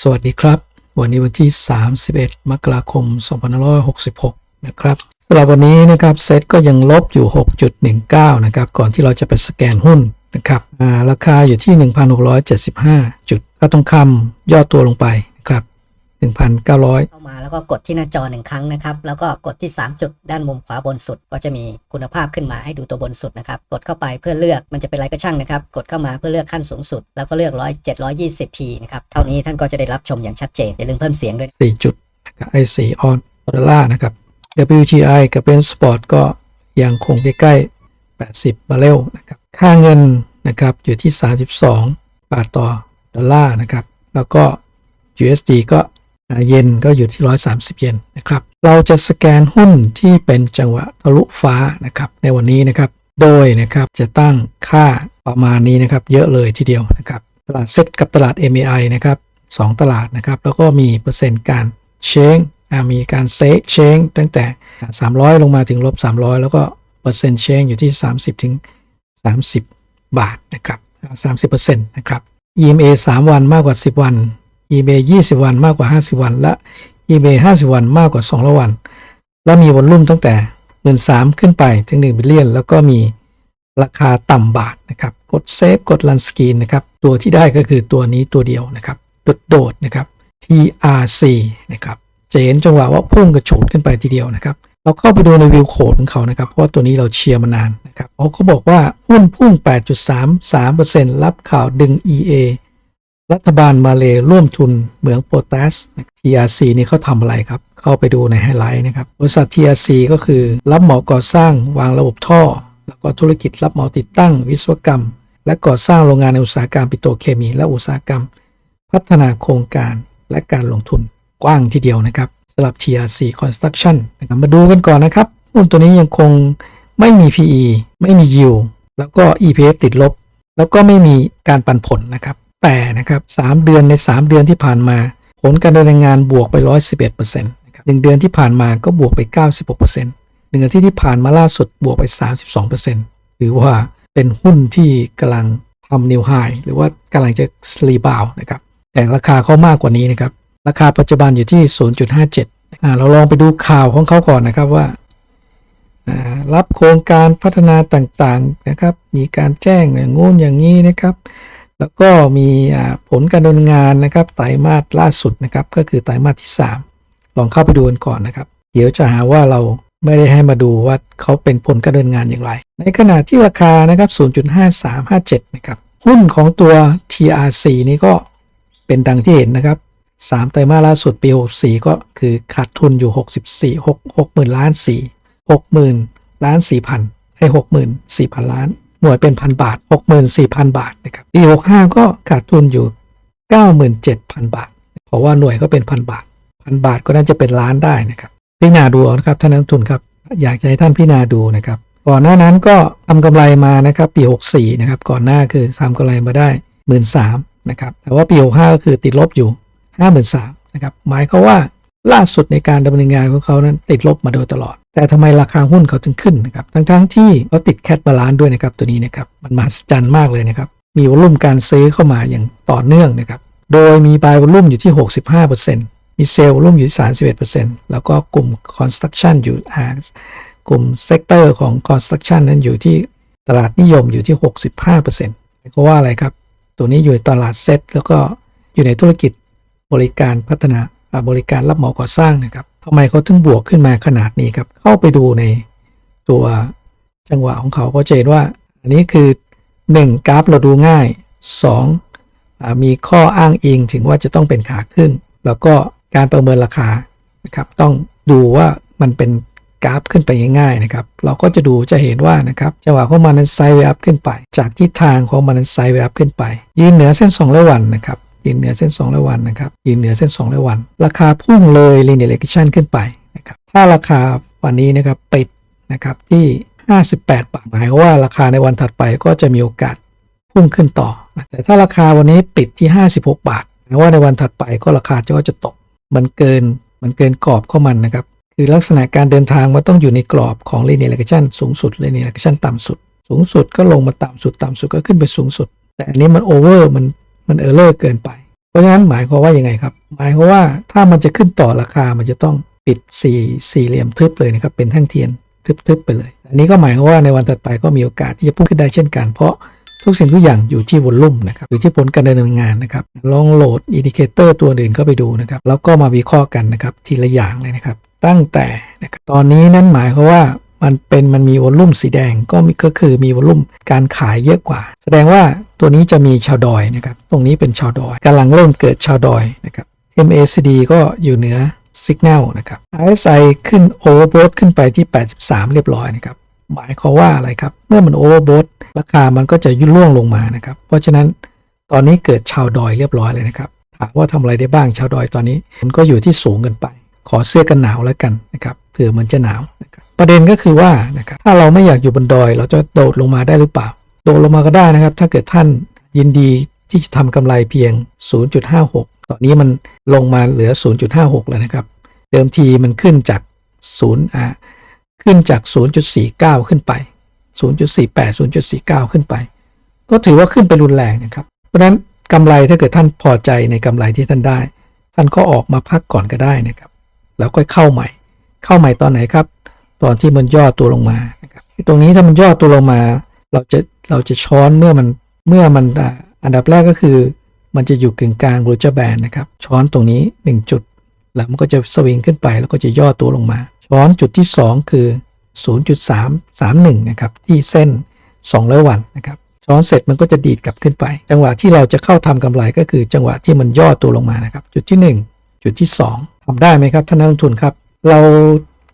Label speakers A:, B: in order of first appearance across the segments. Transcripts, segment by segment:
A: สวัสดีครับ วันนี้วันที่ 31 มกราคม 2566 นะครับสำหรับวันนี้นะครับเซ็ตก็ยังลบอยู่ 6.19 นะครับ ก่อนที่เราจะไปสแกนหุ้นนะครับราคาอยู่ที่ 1,675 จุดก็ต้องคำย่อตัวลงไปนะครับ 1,900
B: เข้ามาแล้วก็กดที่หน้าจอหนึ่งครั้งนะครับ แล้วก็กดที่ 3 จุดด้านมุมขวาบนสุด ก็จะมีคุณภาพขึ้นมาให้ดูตัวบนสุดนะครับ กดเข้าไปเพื่อเลือกมันจะเป็นอะไรก็ช่างนะครับ กดเข้ามาเพื่อเลือกขั้นสูงสุด แล้วก็เลือก100 720p นะครับ เท่านี้ท่านก็จะได้รับชมอย่างชัดเจนอย่าลืมเพิ่มเสียงด้วย
A: 4 จุดนะครับไอซีออนดอลลาร์นะครับ WTI กับเป็นสปอร์ตก็ยังคงใกล้ๆ 80 บาร์เรลนะครับค่าเงินนะครับอยู่ที่ 32 บาทต่อดอลลาร์นะครับแล้วก็ USD ก็อ่า เยนก็อยู่ที่ 130 เยนนะครับ เราจะสแกนหุ้นที่เป็นจังหวะทะลุฟ้านะครับในวันนี้นะครับ โดยนะครับจะตั้งค่าประมาณนี้นะครับ เยอะเลยทีเดียวนะครับ ตลาดเซ็ตกับตลาด MAI นะครับสองตลาดนะครับ แล้วก็มีเปอร์เซ็นต์การเชงมีการเซเชงตั้งแต่ 300 ลงมาถึงลบ 300 แล้วก็เปอร์เซ็นต์เชงอยู่ที่ 30 ถึง 30 บาทนะครับอ่า30%นะครับ EMA 3 วันมากกว่า 10 วัน EMA 20 วันมากกว่า 50 วัน และ EMA 50 วันมากกว่า 200 วัน และมีวอลลุ่มตั้งแต่13,000ขึ้นไปถึง1บิลเลียน แล้วก็มีราคาต่ำบาทนะครับ กดเซฟ กดลันสกรีนนะครับ ตัวที่ได้ก็คือตัวนี้ตัวเดียวนะครับ โดดๆนะครับ TRC นะครับจะเห็นจังหวะว่าพุ่งกระโฉดขึ้นไปทีเดียวนะครับ เราเข้าไปดูในวิวโคดของเขานะครับ เพราะว่าตัวนี้เราเชียร์มานานนะครับเขาเขาบอกว่าหุ้นพุ่ง 8.33%รับข่าวดึง EA รัฐบาลมาเลร่วมทุนเหมืองโปรตัส TRC นี่เขาทำอะไรครับ เข้าไปดูในไฮไลท์นะครับ บริษัท TRC ก็คือ รับเหมาก่อสร้างวางระบบท่อ แล้วก็ธุรกิจรับเหมาติดตั้งวิศวกรรม และก่อสร้างโรงงานในอุตสาหกรรมปิโตรเคมี และอุตสาหกรรม พัฒนาโครงการและการลงทุนกว้างทีเดียวนะครับสำหรับ TRC Construction นะครับมาดูกันก่อนนะครับหุ้นตัวนี้ยังคงไม่มี PE ไม่มี yield แล้วก็ EPS ติดลบ แล้วก็ไม่มีการปันผลนะครับ แต่นะครับ3เดือนใน 3 เดือนที่ผ่านมา ผลการดำเนินงานบวกไป 111%นะครับหนึ่งเดือนที่ผ่านมาก็บวกไป 96%หนึ่งอาทิตย์ที่ผ่านมาล่าสุดบวกไป 32%หรือว่าเป็นหุ้นที่กำลังทำนิวไฮหรือว่ากำลังจะสลีบาวนะครับแต่ราคาเขามากกว่านี้นะครับราคาปัจจุบันอยู่ที่ 0.57อ่าเราลองไปดูข่าวของเขาก่อนนะครับว่าอ่ารับโครงการพัฒนาต่างๆนะครับ มีการแจ้งอย่างงู้นอย่างนี้นะครับ แล้วก็มีผลการดำเนินงานนะครับไตรมาสล่าสุดนะครับก็คือไตรมาสที่ 3 ลองเข้าไปดูกันก่อนนะครับ เดี๋ยวจะหาว่าเราไม่ได้ให้มาดูว่าเขาเป็นผลการดำเนินงานอย่างไร ในขณะที่ราคานะครับ 0.5357 นะครับหุ้นของตัว TRC นี้ก็เป็นดังที่เห็นนะครับ 3 ไตรมาสล่าสุดปี 64 ก็คือขาดทุนอยู่ 64 6 60,000ล้าน4 60,000ล้าน4,000ให้ 64,000 ล้าน หน่วยเป็นพันบาท 64,000 บาทนะครับปี65 ก็ขาดทุนอยู่ 97,000 บาท เพราะว่าหน่วยก็เป็นพันบาทพันบาทก็น่าจะเป็นล้านได้นะครับพิจารณาดูนะครับท่านนักทุนครับอยากจะให้ท่านพิจารณาดูนะครับก่อนหน้านั้นก็ทำกำไรมานะครับปี 64นะครับก่อนหน้าคือทำกำไรมาได้ 1 3ื่นนะครับแต่ว่าปี 65 ก็คือติดลบอยู่ 5 3 0 0นะครับหมายเขาว่า ล่าสุดในการดำเนินงานของเขานั้นติดลบมาโดยตลอด แต่ทำไมราคาหุ้นเขาถึงขึ้นนะครับทั้งๆทที่เขาติดแคทบาลานซ์ด้วยนะครับตัวนี้นะครับมันมหัศจรรย์มากเลยนะครับมีวอลุ่มการซื้อเข้ามาอย่างต่อเนื่องนะครับโดยมี buy วอลุ่มอยู่ที่ 65%มีเซลล์วอลุ่มอยู่ที่ 31%แล้วก็กลุ่ม construction อยู่อากลุ่มเซกเตอร์ของ construction นั้นอยู่ที่ตลาดนิยมอยู่ที่ 65%เพราะว่าอะไรครับ ตัวนี้อยู่ในตลาดเซ็ตแล้วก็อยู่ในธุรกิจบริการพัฒนา บริการรับเหมาก่อสร้างนะครับทำไมเขาถึงบวกขึ้นมาขนาดนี้ครับ เข้าไปดูในตัวจังหวะของเขาก็จะเห็นว่า อันนี้คือ 1 กราฟเราดูง่าย2อ่ามีข้ออ้างอิงถึงว่าจะต้องเป็นขาขึ้น แล้วก็การประเมินราคานะครับต้องดูว่ามันเป็นกราฟขึ้นไปง่ายๆนะครับ เราก็จะดูจะเห็นว่านะครับจังหวะของมันนั้นไซด์เวย์อัพขึ้นไป จากทิศทางของมันนั้นไซด์เวย์อัพขึ้นไป ยืนเหนือเส้น2ร้อยวันนะครับ ยืนเหนือเส้น2ร้อยวันนะครับยืนเหนือเส้น2ร้อยวัน ราคาพุ่งเลย linear regression ขึ้นไปนะครับถ้าราคาวันนี้นะครับปิดนะครับที่ 58 บาท หมายว่าราคาในวันถัดไปก็จะมีโอกาสพุ่งขึ้นต่อ แต่ถ้าราคาวันนี้ปิดที่ 56 บาทแปลว่าในวันถัดไปก็ราคาก็จะตก มันเกินมันเกินกรอบเข้ามันนะครับคือลักษณะการเดินทางมันต้องอยู่ในกรอบของ linear regression สูงสุด linear regression ต่ำสุด สูงสุดก็ลงมาต่ำสุด ต่ำสุดก็ขึ้นไปสูงสุด แต่อันนี้มัน over มัน มัน error เกินไป เพราะฉะนั้นหมายความว่ายังไงครับ หมายความว่าถ้ามันจะขึ้นต่อราคามันจะต้องปิดสี่สี่เหลี่ยมทึบเลยนะครับ เป็นแท่งเทียนทึบๆไปเลย อันนี้ก็หมายความว่าในวันถัดไปก็มีโอกาสที่จะพุ่งขึ้นได้เช่นกัน เพราะทุกสิ่งทุกอย่างอยู่ที่วอลลุ่มนะครับอยู่ที่ผลการดำเนินงานนะครับ ลองโหลดอินดิเคเตอร์ตัวอื่นเข้าไปดูนะครับ แล้วก็มาวิเคราะห์กันนะครับทีละอย่างเลยนะครับ ตั้งแต่นะครับตอนนี้นั้นหมายความว่า มันเป็นมันมีวอลลุ่มสีแดงก็มีก็คือมีวอลลุ่มการขายเยอะกว่า แสดงว่าตัวนี้จะมีชาวดอยนะครับตรงนี้เป็นชาวดอยกำลังเริ่มเกิดชาวดอยนะครับ MACD ก็อยู่เหนือ Signal นะครับ RSI ขึ้น Overbought ขึ้นไปที่ 83 เรียบร้อยนะครับหมายความว่าอะไรครับ เมื่อมัน Overbought ราคามันก็จะยุ่ล่วงลงมานะครับ เพราะฉะนั้นตอนนี้เกิดชาวดอยเรียบร้อยเลยนะครับถามว่าทำอะไรได้บ้างชาวดอยตอนนี้มันก็อยู่ที่สูงเกันไป ขอเสื้อกันหนาวแล้วกันนะครับเผื่อมันจะหนาวนะครับ ประเด็นก็คือว่านะครับถ้าเราไม่อยากอยู่บนดอย เราจะโดดลงมาได้หรือเปล่า โดดลงมาก็ได้นะครับ ถ้าเกิดท่านยินดีที่จะทำกำไรเพียง 0.56 ตอนนี้มันลงมาเหลือ 0.56 แล้วนะครับ เดิมทีมันขึ้นจาก0อ่าขึ้นจาก 0.49 ขึ้นไป 0.48 0.49 ขึ้นไป ก็ถือว่าขึ้นไปรุนแรงนะครับ เพราะฉะนั้นกำไรถ้าเกิดท่านพอใจในกำไรที่ท่านได้ ท่านก็ออกมาพักก่อนก็ได้นะครับ แล้วก็เข้าใหม่ เข้าใหม่ตอนไหนครับ ตอนที่มันย่อตัวลงมานะครับตรงนี้ถ้ามันย่อตัวลงมา เราจะเราจะช้อนเมื่อมันเมื่อมันอันดับแรกก็คือ มันจะอยู่กึ่งกลางรูจแบนนะครับช้อนตรงนี้ 1 จุด แล้วมันก็จะสวิงขึ้นไปแล้วก็จะย่อตัวลงมา ช้อนจุดที่ 2 คือ 0.331นะครับที่เส้น200วันนะครับช้อนเสร็จมันก็จะดีดกลับขึ้นไป จังหวะที่เราจะเข้าทำกำไรก็คือจังหวะที่มันย่อตัวลงมานะครับ จุดที่ 1 จุดที่ 2ทำได้ไหมครับท่านนักลงทุนครับ เรา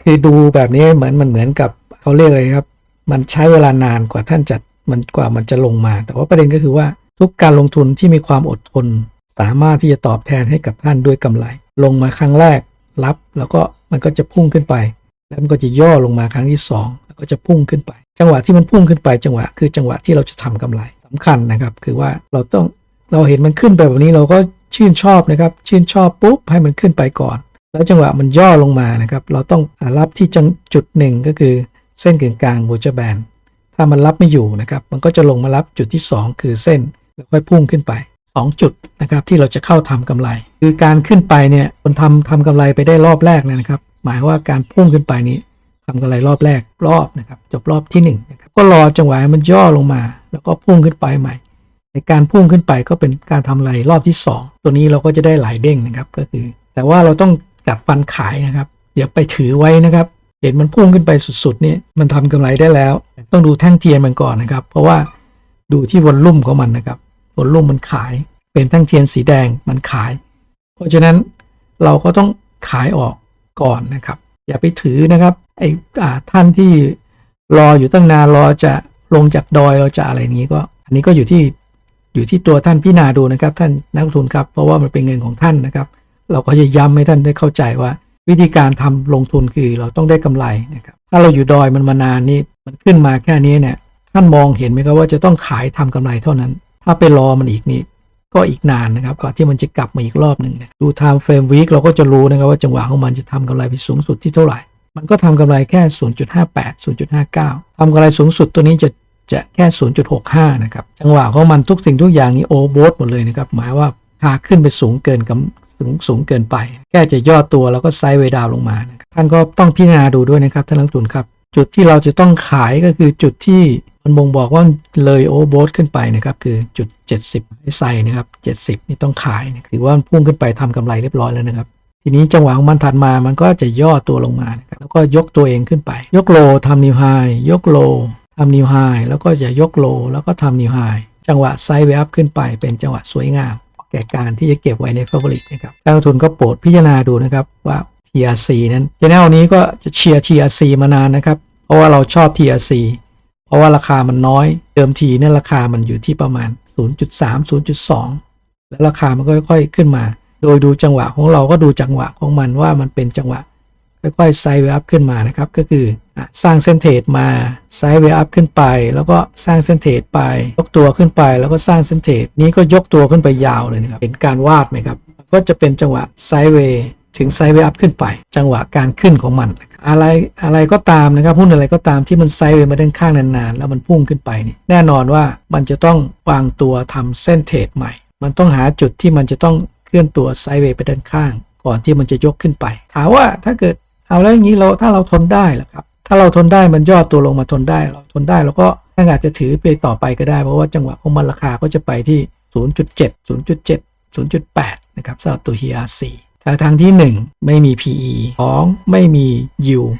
A: คือดูแบบนี้เหมือนมันเหมือนกับเขาเรียกอะไรครับ มันใช้เวลานานกว่าท่านจะมันกว่ามันจะลงมา แต่ว่าประเด็นก็คือว่าทุกการลงทุนที่มีความอดทน สามารถที่จะตอบแทนให้กับท่านด้วยกำไร ลงมาครั้งแรกรับ แล้วก็มันก็จะพุ่งขึ้นไป แล้วมันก็จะย่อลงมาครั้งที่ 2 แล้วก็จะพุ่งขึ้นไป จังหวะที่มันพุ่งขึ้นไป จังหวะคือจังหวะที่เราจะทำกำไรสำคัญนะครับ คือว่าเราต้องเราเห็นมันขึ้นไปแบบนี้เราก็ชื่นชอบนะครับ ชื่นชอบปุ๊บให้มันขึ้นไปก่อน แล้วจังหวะมันย่อลงมานะครับ เราต้องรับที่จังจุดหนึ่งก็คือเส้นกึ่งกลางโบจแบนถ้ามันรับไม่อยู่นะครับ มันก็จะลงมารับจุดที่ 2 คือเส้น แล้วค่อยพุ่งขึ้นไป 2 จุดนะครับที่เราจะเข้าทำกำไร คือการขึ้นไปเนี่ยคนทำทำกำไรไปได้รอบแรกเลยนะครับ หมายว่าการพุ่งขึ้นไปนี้ทำกำไรรอบแรกรอบนะครับ จบรอบที่1นะครับก็รอจังหวะมันย่อลงมา แล้วก็พุ่งขึ้นไปใหม่ในการพุ่งขึ้นไปก็เป็นการทำกำไรรอบที่ 2 ตัวนี้เราก็จะได้หลายเด้งนะครับก็คือ แต่ว่าเราต้อง กัดฟันขายนะครับอย่าไปถือไว้นะครับ เห็นมันพุ่งขึ้นไปสุดๆนี่มันทำกำไรได้แล้ว ต้องดูแท่งเทียนมันก่อนนะครับ เพราะว่าดูที่วอลลุ่มของมันนะครับวอลลุ่มมันขาย เป็นแท่งเทียนสีแดงมันขาย เพราะฉะนั้นเราก็ต้องขายออกก่อนนะครับ อย่าไปถือนะครับไอ้อาท่านที่รออยู่ตั้งนานรอจะลงจากดอยเราจะอะไรนี้ก็ อันนี้ก็อยู่ที่อยู่ที่ตัวท่านพิจารณาดูนะครับ ท่านนักลงทุนครับ เพราะว่ามันเป็นเงินของท่านนะครับ เราก็จะย้ำให้ท่านได้เข้าใจว่า วิธีการทำลงทุนคือเราต้องได้กำไรนะครับถ้าเราอยู่ดอยมันมานานนี่มันขึ้นมาแค่นี้เนี่ยท่านมองเห็นไหมครับว่าจะต้องขายทำกำไรเท่านั้น ถ้าไปรอมันอีกนี่ก็อีกนานนะครับก่อนที่มันจะกลับมาอีกรอบหนึ่งดู time frame week เราก็จะรู้นะครับว่าจังหวะของมันจะทำกำไรไปสูงสุดที่เท่าไหร่ มันก็ทำกำไรแค่ 0.58 0.59ทำกำไรสูงสุดตัวนี้จะจะแค่ 0.65 นะครับ จังหวะของมันทุกสิ่งทุกอย่างนี้โอโบสหมดเลยนะครับ หมายว่าพาขึ้นไปสูงเกินกำ สูงสูงเกินไป แค่จะย่อตัวแล้วก็ไซด์เวดาวลงมา ท่านก็ต้องพิจารณาดูด้วยนะครับท่านนักลงทุนครับ จุดที่เราจะต้องขายก็คือจุดที่มันบ่งบอกว่าเลยโอโบสขึ้นไปนะครับคือจุด 70ให้ใส่นะครับ 70 นี่ต้องขายนะถือว่ามันพุ่งขึ้นไปทำกำไรเรียบร้อยแล้วนะครับ ทีนี้จังหวะของมันถัดมามันก็จะย่อตัวลงมานะครับแล้วก็ยกตัวเองขึ้นไป ยกโลทำนิวไฮยกโลทำนิวไฮแล้วก็จะยกโลแล้วก็ทำนิวไฮจังหวะไซด์เวฟขึ้นไปเป็นจังหวะสวยงาม แก่การที่จะเก็บไว้ใน Fabric นะครับนักลงทุนก็โปรดพิจารณาดูนะครับว่า TRC นั้นชแนลนี้ก็จะเชียร์ TRC มานานนะครับ เพราะว่าเราชอบ TRC เพราะว่าราคามันน้อย เดิมทีเนี่ยราคามันอยู่ที่ประมาณ 0.3 0.2 แล้วราคามันก็ค่อยๆขึ้นมา โดยดูจังหวะของเราก็ดูจังหวะของมันว่ามันเป็นจังหวะ ค่อยๆไซด์เวอัพขึ้นมานะครับ ก็คือสร้างเส้นเทรดมาไซด์เวอัพขึ้นไป แล้วก็สร้างเส้นเทรดไป ยกตัวขึ้นไปแล้วก็สร้างเส้นเทรดนี้ก็ยกตัวขึ้นไปยาวเลยนะครับเห็นการวาดไหมครับ ก็จะเป็นจังหวะไซด์เวถึงไซด์เวอัพขึ้นไป จังหวะการขึ้นของมัน อะไรอะไรก็ตามนะครับหุ้นอะไรก็ตามที่มันไซด์เวมาด้านข้างนานๆ แล้วมันพุ่งขึ้นไปนี่แน่นอนว่ามันจะต้องวางตัวทำเส้นเทรดใหม่ มันต้องหาจุดที่มันจะต้องเคลื่อนตัวไซด์เวไปด้านข้าง ก่อนที่มันจะยกขึ้นไป ถามว่าถ้าเกิด เอาแล้วอย่างนี้เราถ้าเราทนได้ล่ะครับ ถ้าเราทนได้มันย่อตัวลงมาทนได้ เราทนได้เราก็อาจจะถือไปต่อไปก็ได้ เพราะว่าจังหวะของมันราคาก็จะไปที่ 0.7 0.7 0.8 นะครับสำหรับตัว HRC ทางทางที่ 1 ไม่มี PE 2 ไม่มี yield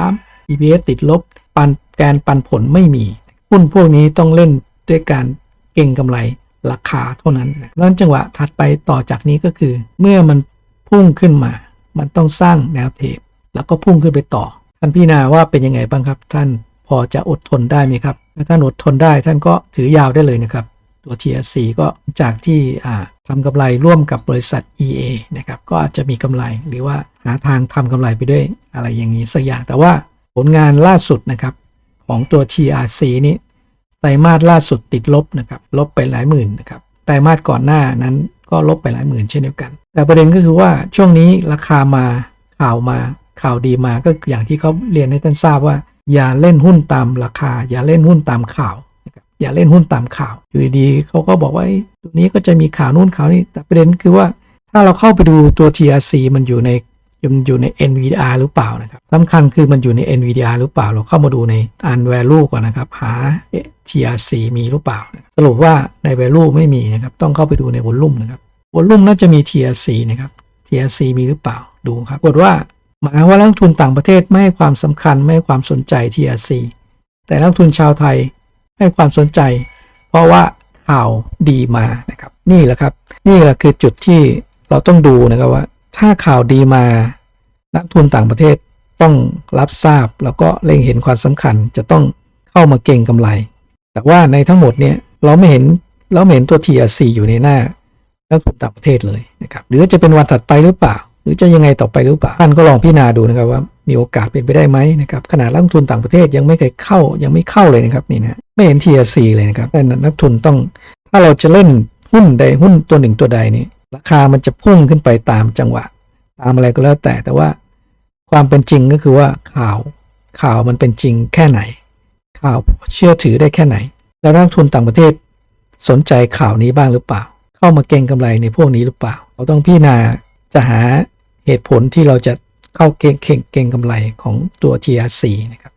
A: 3 EPS ติดลบ ปันแกนปันผลไม่มี หุ้นพวกนี้ต้องเล่นด้วยการเก่งกำไรราคาเท่านั้นนั้นจังหวะถัดไปต่อจากนี้ก็คือ เมื่อมันพุ่งขึ้นมา มันต้องสร้างแนวเทป แล้วก็พุ่งขึ้นไปต่อ ท่านพี่นาว่าเป็นยังไงบ้างครับ ท่านพอจะอดทนได้ไหมครับ ถ้าท่านอดทนได้ท่านก็ถือยาวได้เลยนะครับ ตัว TRC ก็จากที่ทำกำไรร่วมกับบริษัท EA นะครับก็อาจจะมีกำไรหรือว่าหาทางทำกำไรไปด้วยอะไรอย่างนี้สักอย่างแต่ว่าผลงานล่าสุดนะครับของตัว TRC นี้ไตรมาสล่าสุดติดลบนะครับลบไปหลายหมื่นนะครับไตรมาสก่อนหน้านั้นก็ลบไปหลายหมื่นเช่นเดียวกัน แต่ประเด็นก็คือว่าช่วงนี้ราคามาข่าวมา ข่าวดีมาก็อย่างที่เขาเรียนให้ท่านทราบว่า อย่าเล่นหุ้นตามราคา อย่าเล่นหุ้นตามข่าว อย่าเล่นหุ้นตามข่าวอยู่ดีๆเขาก็บอกว่าตัวนี้ก็จะมีข่าวนู่นข่าวนี้แต่ประเด็นคือว่าถ้าเราเข้าไปดูตัว TRC มันอยู่ในมันอยู่ใน NVDR หรือเปล่านะครับสำคัญคือมันอยู่ใน NVDR หรือเปล่า เราเข้ามาดูใน u n value ก่อนนะครับ หา TRC มีหรือเปล่า สรุปว่าใน value ไม่มีนะครับ ต้องเข้าไปดูใน volume นะครับ volume น่าจะมี TRC นะครับ TRC มีหรือเปล่าดูครับกดว่า หมายว่านักลงทุนต่างประเทศไม่ให้ความสำคัญไม่ให้ความสนใจ TRC แต่นักทุนชาวไทยให้ความสนใจ เพราะว่าข่าวดีมานะครับ นี่แหละครับ นี่แหละคือจุดที่เราต้องดูนะครับว่า ถ้าข่าวดีมา นักทุนต่างประเทศต้องรับทราบ แล้วก็เล็งเห็นความสำคัญจะต้องเข้ามาเก็งกำไร แต่ว่าในทั้งหมดเนี่ยเราไม่เห็นเราไม่เห็นตัว TRC อยู่ในหน้านักทุนต่างประเทศเลยนะครับหรือจะเป็นวันถัดไปหรือเปล่า หรือจะยังไงต่อไปหรือเปล่าท่านก็ลองพิจารณาดูนะครับว่ามีโอกาสเป็นไปได้ไหมนะครับขนาดนักทุนต่างประเทศยังไม่เคยเข้ายังไม่เข้าเลยนะครับนี่นะไม่เห็น TRC เลยนะครับแต่นักทุนต้อง ถ้าเราจะเล่นหุ้นใดหุ้นตัวหนึ่งตัวใดนี่ราคามันจะพุ่งขึ้นไปตามจังหวะ ตามอะไรก็แล้วแต่แต่ว่าความเป็นจริงก็คือว่าข่าวข่าวมันเป็นจริงแค่ไหน ข่าวเชื่อถือได้แค่ไหน แล้วนักทุนต่างประเทศสนใจข่าวนี้บ้างหรือเปล่า เข้ามาเก็งกำไรในพวกนี้หรือเปล่า เราต้องพิจารณาจะหา เหตุผลที่เราจะเข้าเก็งเก่งเก่งกำไรของตัว GRC นะครับ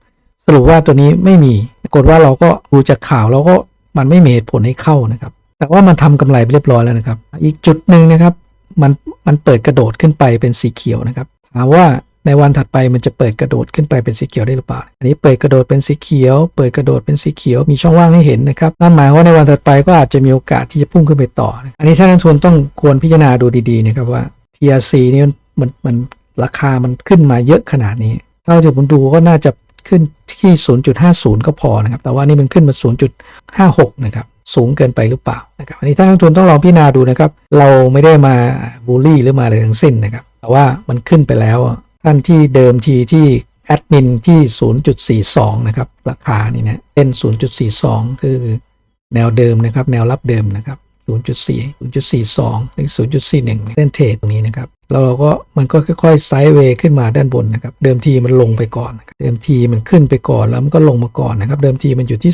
A: สรุปว่าตัวนี้ไม่มีกฏว่าเราก็ดูจากข่าวเราก็มันไม่มีเหตุผลให้เข้านะครับ แต่ว่ามันทำกำไรไปเรียบร้อยแล้วนะครับ อีกจุดหนึ่งนะครับ มันมันเปิดกระโดดขึ้นไปเป็นสีเขียวนะครับถามว่าในวันถัดไปมันจะเปิดกระโดดขึ้นไปเป็นสีเขียวได้หรือเปล่า อันนี้เปิดกระโดดเป็นสีเขียว เปิดกระโดดเป็นสีเขียว มีช่องว่างให้เห็นนะครับ นั่นหมายว่าในวันถัดไปก็อาจจะมีโอกาสที่จะพุ่งขึ้นไปต่อ อันนี้ท่านนักทุนต้องควรพิจารณาดูดีๆนะครับว่า TRC นี่มัน มันมันราคามันขึ้นมาเยอะขนาดนี้ถ้าที่ผมดูก็น่าจะขึ้นที่ 0.50 ก็พอนะครับ แต่ว่านี่มันขึ้นมา 0.56 นะครับ สูงเกินไปหรือเปล่านะครับ อันนี้ท่านนักลงทุนต้องลองพิจารณาดูนะครับ เราไม่ได้มาบูลลี่หรือมาอะไรทั้งสิ้นนะครับ แต่ว่ามันขึ้นไปแล้ว ท่านที่เดิมทีที่แอดมินที่ 0.42 นะครับ ราคานี่นะเป็น0.42 คือแนวเดิมนะครับ แนวรับเดิมนะครับ 0.4 0.42 ถึง 0.41 เส้นเทรดตรงนี้นะครับ แล้วเราก็มันก็ค่อยๆไซด์เวย์ขึ้นมาด้านบนนะครับ เดิมทีมันลงไปก่อน เดิมทีมันขึ้นไปก่อนแล้วมันก็ลงมาก่อนนะครับ เดิมทีมันอยู่ที่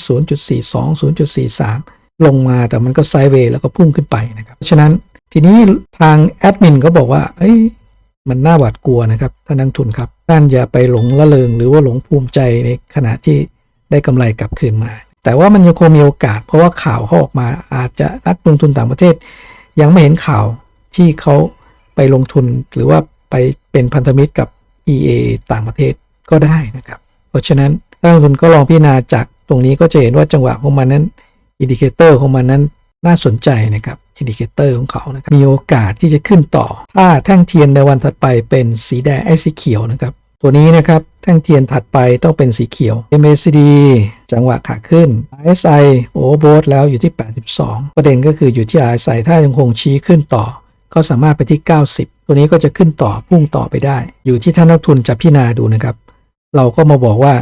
A: 0.42 0.43 ลงมาแต่มันก็ไซด์เวย์แล้วก็พุ่งขึ้นไปนะครับฉะนั้นทีนี้ทางแอดมินก็บอกว่าเอ้ยมันน่าหวาดกลัวนะครับท่านนักทุนครับท่านอย่าไปหลงละเลงหรือว่าหลงภูมิใจในขณะที่ได้กำไรกลับคืนมา แต่ว่ามันยังคงมีโอกาส เพราะว่าข่าวเขาออกมาอาจจะนักลงทุนต่างประเทศ ยังไม่เห็นข่าวที่เขา ไปลงทุนหรือว่าไปเป็นพันธมิตรกับ EA ต่างประเทศก็ได้นะครับ เพราะฉะนั้นนักลงทุนก็ลองพิจารณาจากตรงนี้ก็จะเห็นว่าจังหวะของมันนั้นอินดิเคเตอร์ของมันนั้นน่าสนใจนะครับอินดิเคเตอร์ของเขานะครับมีโอกาสที่จะขึ้นต่อ ถ้าแท่งเทียนในวันถัดไปเป็นสีแดงไอ้สีเขียวนะครับ ตัวนี้นะครับแท่งเทียนถัดไปต้องเป็นสีเขียว MACD จังหวะขาขึ้น RSI โอเวอร์โบทแล้วอยู่ที่ 82 ประเด็นก็คืออยู่ที่ RSI ถ้ายังคงชี้ขึ้นต่อ ก็สามารถไปที่ 90 ตัวนี้ก็จะขึ้นต่อพุ่งต่อไปได้ อยู่ที่ท่านนักทุนจะพิจารณาดูนะครับ เราก็มาบอกว่า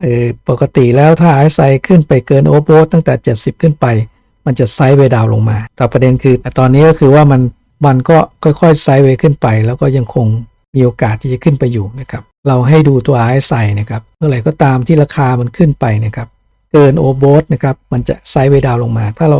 A: เออปกติแล้วถ้า RSI ขึ้นไปเกินโอเวอร์ตั้งแต่ 70 ขึ้นไป มันจะไซด์เวดาวลงมา แต่ประเด็นคือตอนนี้ก็คือว่ามันมันก็ค่อยๆไซด์เวขึ้นไป แล้วก็ยังคงมีโอกาสที่จะขึ้นไปอยู่นะครับ เราให้ดูตัว RSI นะครับเมื่อไหร่ก็ตามที่ราคามันขึ้นไปนะครับ เกินโอเวอร์นะครับ มันจะไซด์เวดาวลงมา ถ้าเรา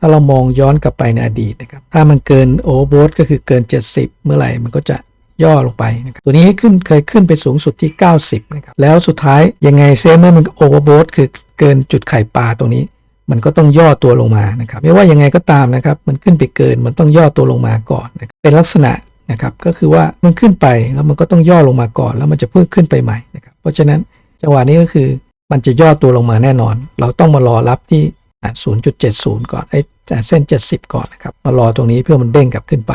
A: ถ้าเรามองย้อนกลับไปในอดีตนะครับ ถ้ามันเกินโอเวอร์โบทก็คือเกิน 70 เมื่อไหร่มันก็จะย่อลงไปนะครับตัวนี้ขึ้นเคยขึ้นไปสูงสุดที่ 90 นะครับ แล้วสุดท้ายยังไงเซเมื่อมันโอเวอร์โบทคือเกินจุดไข่ปลาตรงนี้ มันก็ต้องย่อตัวลงมานะครับ ไม่ว่ายังไงก็ตามนะครับ มันขึ้นไปเกินมันต้องย่อตัวลงมาก่อนนะครับเป็นลักษณะนะครับก็คือว่ามันขึ้นไปแล้วมันก็ต้องย่อลงมาก่อนแล้วมันจะเพิ่มขึ้นไปใหม่นะครับเพราะฉะนั้นจังหวะนี้ก็คือมันจะย่อตัวลงมาแน่นอน เราต้องมารอรับที่ 0.70 ก่อนไอ้แต่เส้น 70 ก่อนนะครับมารอตรงนี้เพื่อมันเด้งกลับขึ้นไป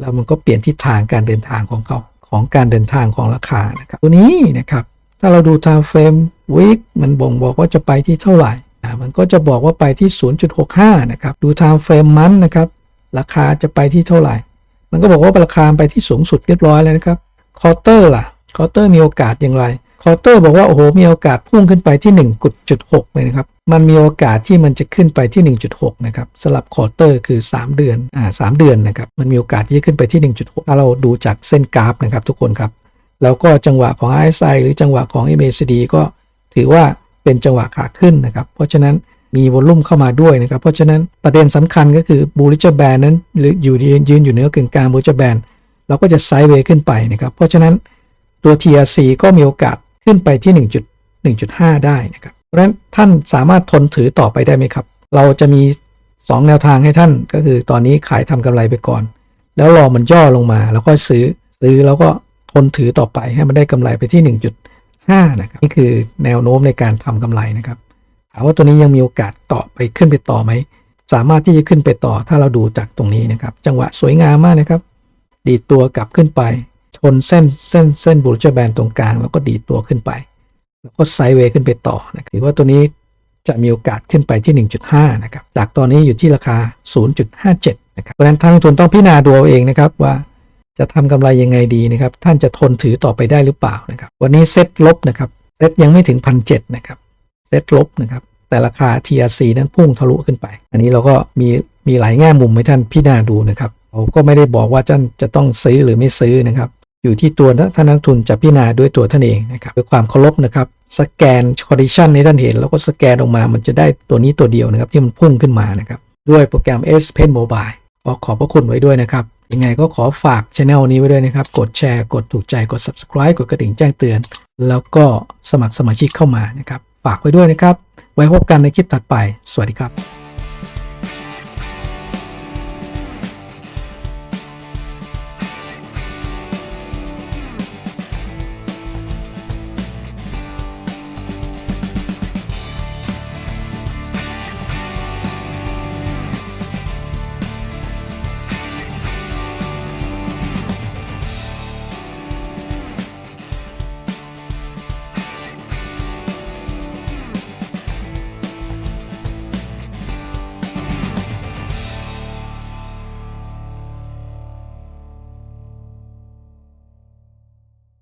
A: แล้วมันก็เปลี่ยนทิศทางการเดินทางของเขาของการเดินทางของราคานะครับตัวนี้นะครับถ้าเราดู time frame week มันบ่งบอกว่าจะไปที่เท่าไหร่อ่ามันก็จะบอกว่าไปที่ 0.65 นะครับ ดู time frame month นะครับ ราคาจะไปที่เท่าไหร่ มันก็บอกว่าราคาไปที่สูงสุดเรียบร้อยแล้วนะครับ quarter ล่ะ quarter มีโอกาสอย่างไร quarter บอกว่าโอ้โหมีโอกาสพุ่งขึ้นไปที่ 1.6 เลยนะครับ มันมีโอกาสที่มันจะขึ้นไปที่ 1.6 นะครับสลับ quarter คือ 3 เดือนอ่า3เดือนนะครับมันมีโอกาสที่จะขึ้นไปที่ 1.6ถ้าเราดูจากเส้นกราฟนะครับทุกคนครับ แล้วก็จังหวะของ RSI หรือจังหวะของ MACD ก็ถือว่าเป็นจังหวะขาขึ้นนะครับ เพราะฉะนั้นมีวอลลุ่มเข้ามาด้วยนะครับ เพราะฉะนั้นประเด็นสำคัญก็คือบูริจแบนนั้นหรืออยู่ยืนยืนอยู่เหนือกึ่งกลางบูริจแบนเราก็จะไซด์เวย์ขึ้นไปนะครับ เพราะฉะนั้นตัว TRC ก็มีโอกาส ขึ้นไปที่ 1.1.5 ได้นะครับเพราะฉะนั้นท่านสามารถทนถือต่อไปได้ไหมครับ เราจะมี 2 แนวทางให้ท่านก็คือตอนนี้ขายทำกำไรไปก่อน แล้วรอมันย่อลงมา แล้วก็ซื้อซื้อแล้วก็ทนถือต่อไปให้มันได้กำไรไปที่ 1.5 นะครับนี่คือแนวโน้มในการทำกำไรนะครับถามว่าตัวนี้ยังมีโอกาสต่อไปขึ้นไปต่อไหมสามารถที่จะขึ้นไปต่อถ้าเราดูจากตรงนี้นะครับ จังหวะสวยงามมากนะครับ ดีดตัวกลับขึ้นไป ชนเส้นเส้นเส้นบูรเจอร์แบนตรงกลาง แล้วก็ดีตัวขึ้นไป แล้วก็ไซด์เวย์ขึ้นไปต่อนะถือว่าตัวนี้จะมีโอกาสขึ้นไปที่ 1.5 นะครับ จากตอนนี้อยู่ที่ราคา 0.57 นะครับ เพราะฉะนั้นท่านลงทุนต้องพิจารณาดูเองนะครับว่าจะทำกำไรยังไงดีนะครับ ท่านจะทนถือต่อไปได้หรือเปล่านะครับ วันนี้เซ็ตลบนะครับ เซ็ตยังไม่ถึงพันเนะครับ เซ็ตลบนะครับ แต่ราคา TRC นั้นพุ่งทะลุขึ้นไป อันนี้เราก็มีมีหลายแง่มุมให้ท่านพิจารณาดูนะครับ เราก็ไม่ได้บอกว่าท่านจะต้องซื้อหรือไม่ซื้อนะครับ อยู่ที่ตัวท่านนักทุนจะพิจารณาด้วยตัวท่านเองนะครับด้วยความเคารพนะครับสแกนคอ n d i t i o n ให้ท่านเห็น แล้วก็สแกนออกมามันจะได้ตัวนี้ตัวเดียวนะครับที่มันพุ่งขึ้นมานะครับด้วยโปรแกรม S Pen Mobile ก็ขอบพระคุณไว้ด้วยนะครับยังไงก็ขอฝากช anel นี้ไว้ด้วยนะครับ กดแชร์ กดถูกใจ กด subscribe กดกระดิ่งแจ้งเตือน แล้วก็สมัครสมาชิกเข้ามานะครับ ฝากไว้ด้วยนะครับ ไว้พบกันในคลิปถัดไป สวัสดีครับ